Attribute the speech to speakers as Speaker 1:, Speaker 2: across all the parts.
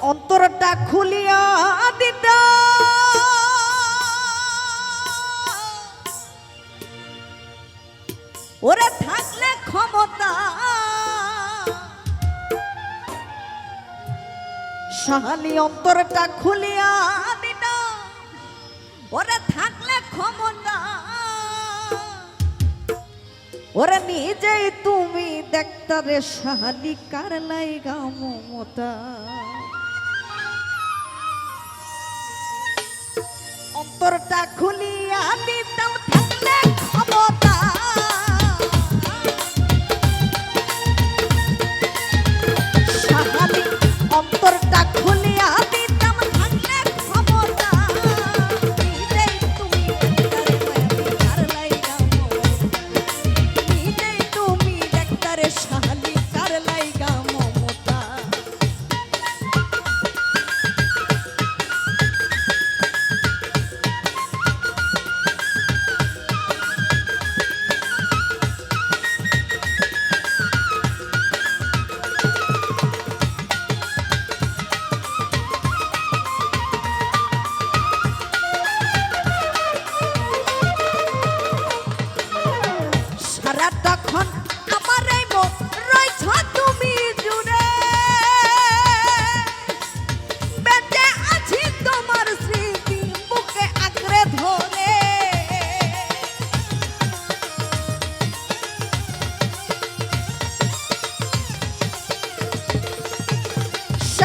Speaker 1: অন্তরটা খুলিয়া দিত। ওরে থাকলে ক্ষমতা। সাহালি অন্তরটা খুলিয়া দিত। ওরে থাকলে ক্ষমতা। ওরে নিজেই তুমি দেখতারে সাহালি কার লাইগা মমতা। অন্তরটা খুলিয়া দিতাম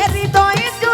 Speaker 1: Territorio.